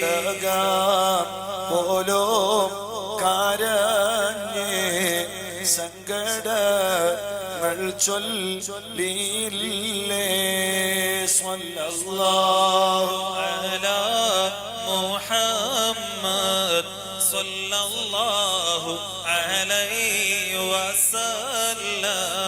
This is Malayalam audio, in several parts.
തകാം പോലും കാരഞ്ഞ് സങ്കടങ്ങൾ ചൊല്ലിയില്ലേ സ്വല്ലല്ലാഹു അലാ മുഹമ്മദ് സ്വല്ലല്ലാഹു അലൈഹി വസല്ലം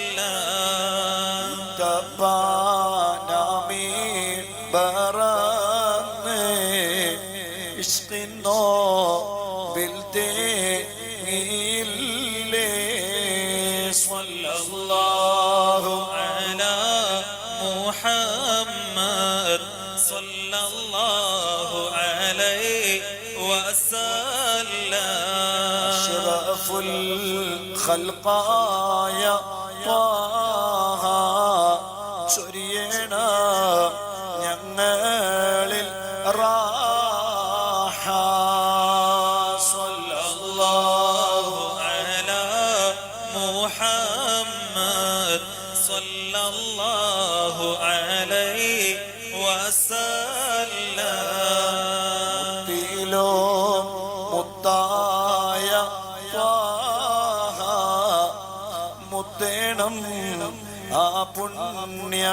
لقايا طه ചൊരിയണ ഞങ്ങളിൽ റാഹ സല്ലല്ലാഹു അല മുഹമ്മദ് സല്ലല്ലാഹു അലൈഹി വസല്ലം മുത്തിലോ മുത്താ മുത്തേണം ആ പുണ്യ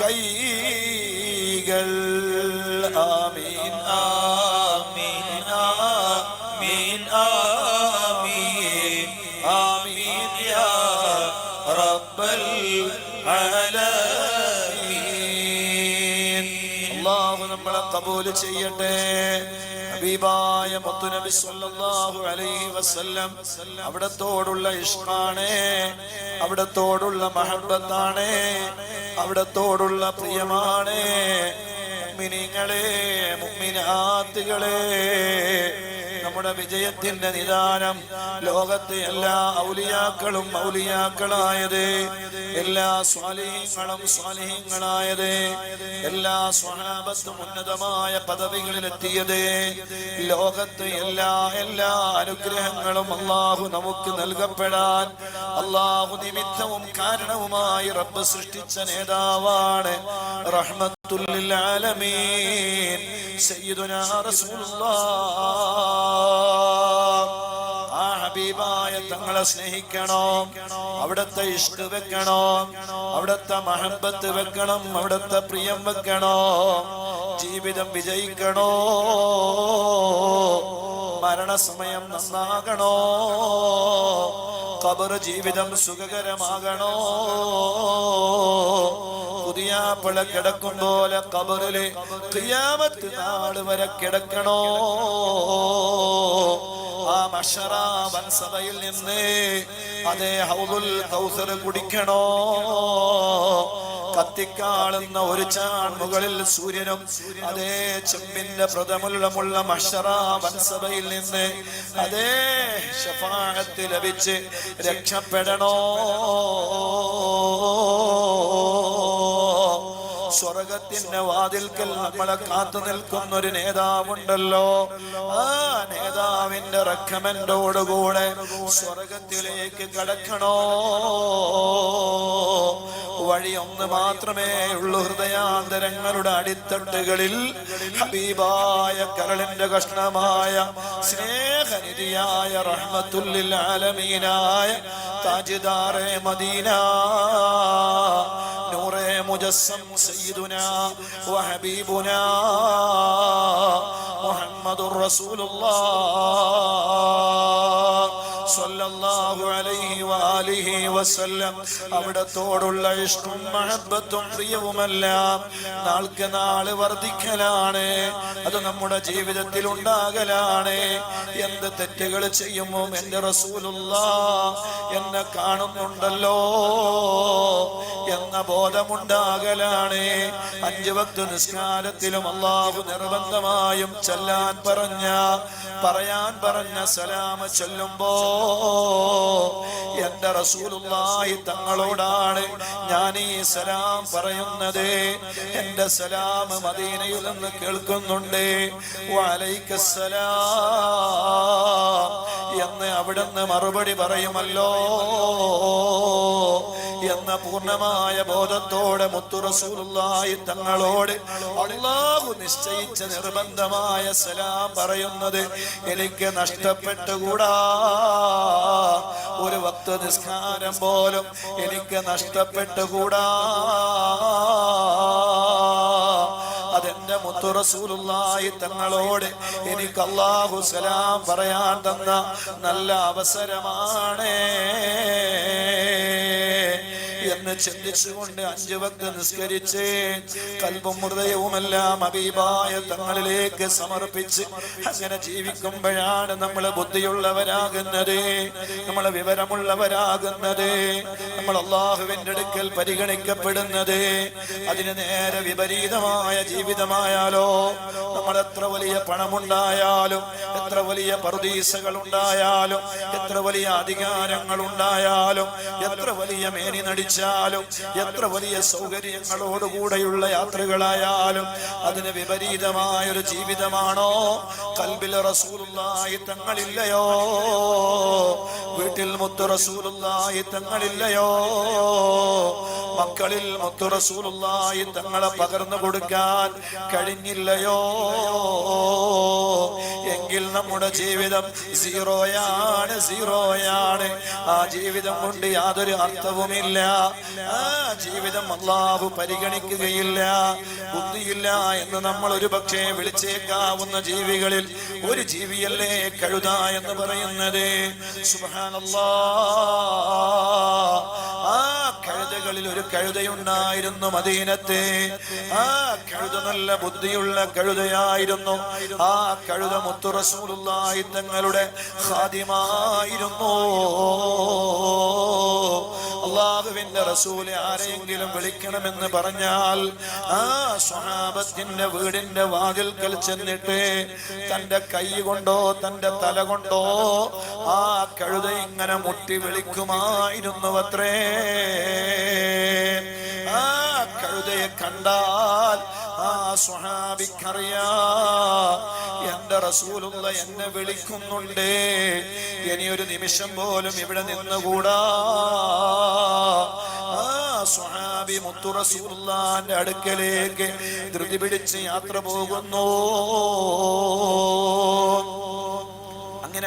കൈകൾ. ആമീൻ ആമീൻ ആമീൻ ആമീൻ ആമീൻ യാ റബ്ബൽ ആലമീൻ. അള്ളാഹു നമ്മളെ കബൂൽ ചെയ്യട്ടെ. ഹബീബായ മുത്തുനബി സല്ലല്ലാഹു അലൈഹി വസല്ലം അവിടത്തോടുള്ള ഇഷ്ടാണ് അവിടത്തോടുള്ള മഹബത്താണ് അവിടത്തോടുള്ള പ്രിയമാണ്. മുഅ്മിനീങ്ങളെ മുഅ്മിനാത്തുകളെ നമ്മുടെ വിജയത്തിന്റെ നിദാനം. ലോകത്തെ എല്ലാ ഔലിയാക്കളും ഔലിയാക്കളായത് എല്ലാ സ്വാലിഹ്യങ്ങളും സ്വാലിഹ്യങ്ങളായത് എല്ലാ സ്വഹാബത്തും ഉന്നതമായ പദവികളിലെത്തിയത്. ലോകത്തെ എല്ലാ എല്ലാ അനുഗ്രഹങ്ങളും അള്ളാഹു നമുക്ക് നൽകപ്പെടാൻ അള്ളാഹു നിമിത്തവും കാരണവുമായി റബ്ബ് സൃഷ്ടിച്ച നേതാവാണ്. റഹ്മത്തുല്ലിൽ ആലമീൻ സയ്യിദുനാ റസൂലുള്ളാഹ് ഹബീബായ തങ്ങളെ സ്നേഹിക്കണോ. അവിടത്തെ ഇഷ്ട വെക്കണോ. അവിടത്തെ മഹബത്ത് വെക്കണം. അവിടത്തെ പ്രിയം വെക്കണോ. ജീവിതം വിജയിക്കണോ? മരണസമയം നന്നാകണോ? കബർ ജീവിതം സുഖകരമാകണോ? പുതിയ പള കിടക്കും പോലെ കബറിൽ ക്രിയാമത്ത് നാട് വരെ കിടക്കണോ? ആ മഷറ വൻസഭയിൽ നിന്ന് അതേ ഹൗദുൽ കൗസർ കുടിക്കണോ? കത്തിക്കാളുന്ന ഒരു ചാൺ മുകളിൽ സൂര്യനും അതേ ചെമ്പിന്റെ പ്രഥമുള്ളമുള്ള മഷറ വൻസഭയിൽ നിന്ന് അതേ ശഫാഹത്ത് ലഭിച്ച് രക്ഷപ്പെടണോ? സ്വർഗത്തിന്റെ വാതിൽക്കൽ നമ്മളെ കാത്തു നിൽക്കുന്ന ഒരു നേതാവുണ്ടല്ലോ. ആ നേതാവിന്റെ റെക്കമെന്റോടുകൂടെ സ്വർഗത്തിലേക്ക് കടക്കണോ? വഴി ഒന്ന് മാത്രമേ ഉള്ളൂ ഹൃദയാന്തരങ്ങളുടെ അടിത്തട്ടുകളിൽ. ഹബീബായ കരളിന്റെ കഷ്ണമായ സ്നേഹനിധിയായ റഹ്മത്തുല്ലിൽ ആലമീനായ താജിദാറെ മദീന. مجسم سيدنا وحبيبنا محمد رسول الله. അവിടത്തോടുള്ള ഇഷ്ടവും മഹത്വത്തും പ്രിയവുമെല്ലാം നാൾക്ക് നാൾ വർദ്ധിക്കലാണ് അത് നമ്മുടെ ജീവിതത്തിൽ ഉണ്ടാകലാണ്. എന്ത് തെറ്റുകൾ ചെയ്യുമോ എന്റെ റസൂലുള്ള എന്നെ കാണുന്നുണ്ടല്ലോ. എന്ന ബോധമുണ്ടാകലാണ്. അഞ്ചു ഭക്ത നിസ്കാരത്തിലും അള്ളാഹു നിർബന്ധമായും ചെല്ലാൻ പറഞ്ഞ പറയാൻ പറഞ്ഞ സലാമ ചൊല്ലുമ്പോ എന്റെ റസൂലുള്ളാഹി തങ്ങളോടാണ് ഞാൻ ഈ സലാം പറയുന്നത്. എന്റെ സലാം മദീനയിൽ നിന്ന് കേൾക്കുന്നുണ്ട്. എന്ന് അവിടുന്ന് മറുപടി പറയുമല്ലോ. എന്ന പൂർണമായ ബോധത്തോടെ മുത്തുറസൂലായി തങ്ങളോട് അള്ളാഹു നിശ്ചയിച്ച നിർബന്ധമായ സലാം പറയുന്നത് എനിക്ക് നഷ്ടപ്പെട്ടുകൂടാ. ഒരു വക്ത നിസ്കാരം പോലും എനിക്ക് നഷ്ടപ്പെട്ടുകൂടാ. അതെന്റെ മുത്തുറസൂലായി തങ്ങളോട് എനിക്ക് അള്ളാഹു സലാം പറയാൻ തന്ന നല്ല അവസരമാണ്. എന്ന് ചിന്തിച്ചുകൊണ്ട് അഞ്ചു വക്ത നിസ്കരിച്ച് കൽബും ഹൃദയവുമെല്ലാം അബീബായ തങ്ങളിലേക്ക് സമർപ്പിച്ച് അങ്ങനെ ജീവിക്കുമ്പോഴാണ് നമ്മൾ ബുദ്ധിയുള്ളവരാകുന്നത്. നമ്മൾ വിവരമുള്ളവരാകുന്നത്. നമ്മൾ അള്ളാഹുവിന്റെ അടുക്കൽ പരിഗണിക്കപ്പെടുന്നത്. അതിന് നേരെ വിപരീതമായ ജീവിതമായാലോ നമ്മൾ എത്ര വലിയ പണമുണ്ടായാലും എത്ര വലിയ പറുദീസകൾ ഉണ്ടായാലും എത്ര വലിയ അധികാരങ്ങൾ ഉണ്ടായാലും എത്ര വലിയ മേനി നടിച്ചാലും എത്ര വലിയ സൗകര്യങ്ങളോടുകൂടെയുള്ള യാത്രകളായാലും അതിന് വിപരീതമായ ഒരു ജീവിതമാണോ? കൽബിൽ റസൂലുള്ളാഹി തങ്ങളില്ലയോ? വീട്ടിൽ മുത്തു റസൂലുള്ളാഹി തങ്ങളില്ലയോ? മക്കളിൽ മുത്തു റസൂലുള്ളാഹി തങ്ങളെ പകർന്നു കൊടുക്കാൻ കഴിഞ്ഞില്ലയോ? എങ്കിൽ നമ്മുടെ ജീവിതം സീറോയാണ് സീറോയാണ്. ആ ജീവിതം കൊണ്ട് യാതൊരു അർത്ഥവുമില്ല. ആ ജീവിതം അള്ളാഹു പരിഗണിക്കുകയില്ല. ബുദ്ധിയില്ല എന്ന് നമ്മൾ ഒരു പക്ഷേ വിളിച്ചേക്കാവുന്ന ജീവികളിൽ ഒരു ജീവിയല്ലേ കഴുത എന്ന് പറയുന്നത്. ഒരു കഴുതയുണ്ടായിരുന്നു മദീനത്തെ. ആ കഴുത നല്ല ബുദ്ധിയുള്ള കഴുതയായിരുന്നു. ആ കഴുത മുത്തുറസൂലുള്ളായി തങ്ങളുടെ ഖാദിമായിരുന്നു. അള്ളാഹുവിന്റെ റസൂലെ ആരെങ്കിലും വിളിക്കണമെന്ന് പറഞ്ഞാൽ ആ സ്വഹാബത്തിന്റെ വീടിന്റെ വാതിൽക്കൽ ചെന്നിട്ട് തന്റെ കൈ കൊണ്ടോ തന്റെ തല കൊണ്ടോ ആ കഴുത ഇങ്ങനെ മുട്ടി വിളിക്കുമായിരുന്നു അത്രേ കഴുതയെ കണ്ടാൽ ആ സ്വഹാബിക്കറിയാ എന്റെ റസൂലുള്ള എന്നെ വിളിക്കുന്നുണ്ട്. ഇനി ഒരു നിമിഷം പോലും ഇവിടെ നിന്നുകൂടാ. സ്വഹാബി മുത്തു റസൂലുള്ളാന്റെ അടുക്കലേക്ക് ധൃതി പിടിച്ച് യാത്ര പോകുന്നു.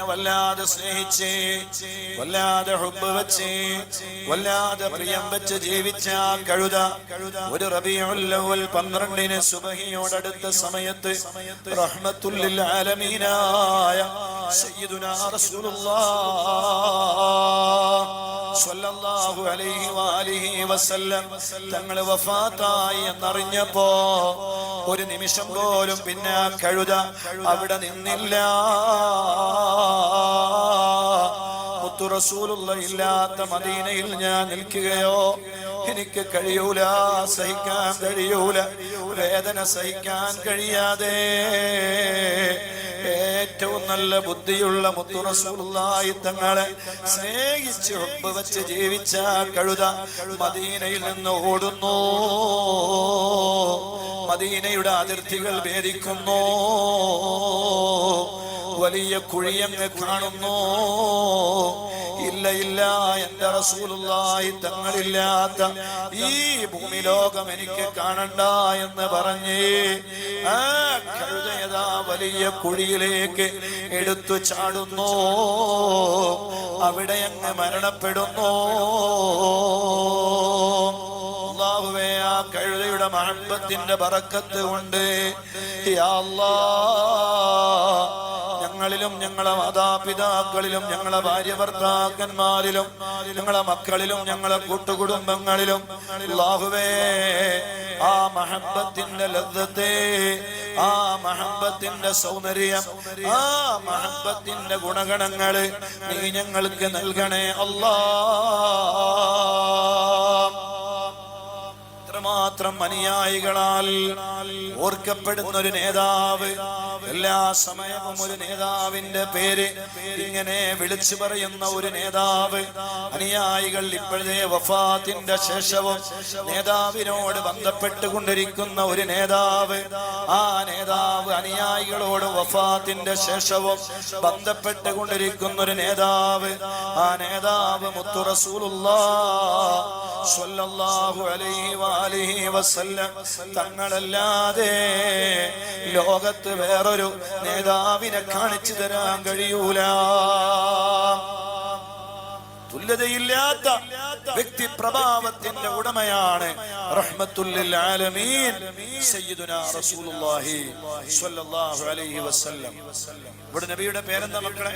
വല്ലാതെ സ്നേഹിച്ച് വല്ലാതെ ഹുബ് വെച്ച് വല്ലാതെ പ്രിയം വെച്ച് ജീവിച്ച കഴുത ഒരു റബിയുള്ളവൽ പന്ത്രണ്ടിന് സുബഹിയോടടുത്ത സമയത്ത് റഹ്മത്തുല്ലിൽ ആലമീനായ സയ്യിദുനാ റസൂലുള്ളാഹ് തങ്ങൾ വഫാത്തായി എന്നറിഞ്ഞപ്പോ ഒരു നിമിഷം പോലും പിന്നെ കഴുത അവിടെ നിന്നില്ല. ഇല്ലാത്ത മദീനയിൽ ഞാൻ നിൽക്കുകയോ എനിക്ക് കഴിയൂല സഹിക്കാൻ കഴിയൂല വേദന സഹിക്കാൻ കഴിയാതെ ഏറ്റവും നല്ല ബുദ്ധിയുള്ള മുത്തുറസൂലായി തങ്ങളെ സ്നേഹിച്ച് ഒപ്പ് വെച്ച് ജീവിച്ച കഴുത മദീനയിൽ നിന്ന് ഓടുന്നു. മദീനയുടെ അതിർത്തികൾ ഭേദിക്കുന്നു. വലിയ കുഴിയങ്ങ് കാണുന്നു. ഇല്ല ഇല്ല എന്റെ റസൂലുള്ളാഹി തങ്ങളില്ലാത്ത ഈ ഭൂമി ലോകം എനിക്ക് കാണണ്ട എന്ന് പറഞ്ഞ് ആ കഴുതയതാ വലിയ കുഴിയിലേക്ക് എടുത്തു ചാടുന്നു. അവിടെ അങ്ങ് മരണപ്പെടുന്നു. ആ കഴുതയുടെ മഹബത്തിന്റെ ബറക്കത്ത് കൊണ്ട് യാ അല്ലാ ഞങ്ങളിലും ഞങ്ങളെ മാതാപിതാക്കളിലും ഞങ്ങളെ ഭാര്യ ഭർത്താക്കന്മാരിലും ഞങ്ങളെ മക്കളിലും ഞങ്ങളെ കൂട്ടുകുടുംബങ്ങളിലും. ലാഹുവേ ആ മഹബത്തിന്റെ ലബ്ധത്തെ ആ മഹബത്തിന്റെ സൗന്ദര്യം ആ മഹബത്തിന്റെ ഗുണഗണങ്ങൾ നീ ഞങ്ങൾക്ക് നൽകണേ അല്ലാ. മാത്രം അനുയായികളാൽ ഓർക്കപ്പെടുന്ന ഒരു നേതാവ് എല്ലാ സമയവും ഒരു നേതാവിന്റെ പേര് ഇങ്ങനെ വിളിച്ചു പറയുന്ന ഒരു നേതാവ്. അനുയായികൾ ഇപ്പോഴത്തെ വഫാത്തിന്റെ ശേഷവും നേതാവിനോട് ബന്ധപ്പെട്ടുകൊണ്ടിരിക്കുന്ന ഒരു നേതാവ്. ആ നേതാവ് അനുയായികളോട് വഫാത്തിന്റെ ശേഷവും ബന്ധപ്പെട്ടുകൊണ്ടിരിക്കുന്ന ഒരു നേതാവ്. ആ നേതാവ് മുത്തു വസല്ലം തങ്ങളല്ലാതെ ലോകത്ത് വേറൊരു നേതാവിനെ കാണിച്ചു തരാൻ കഴിയൂല. തുല്യതയില്ലാത്ത വ്യക്തി പ്രഭാവത്തിന്റെ ഉടമയാണ് ഇവിടെ നബിയുടെ പേരെന്താ മക്കളെ?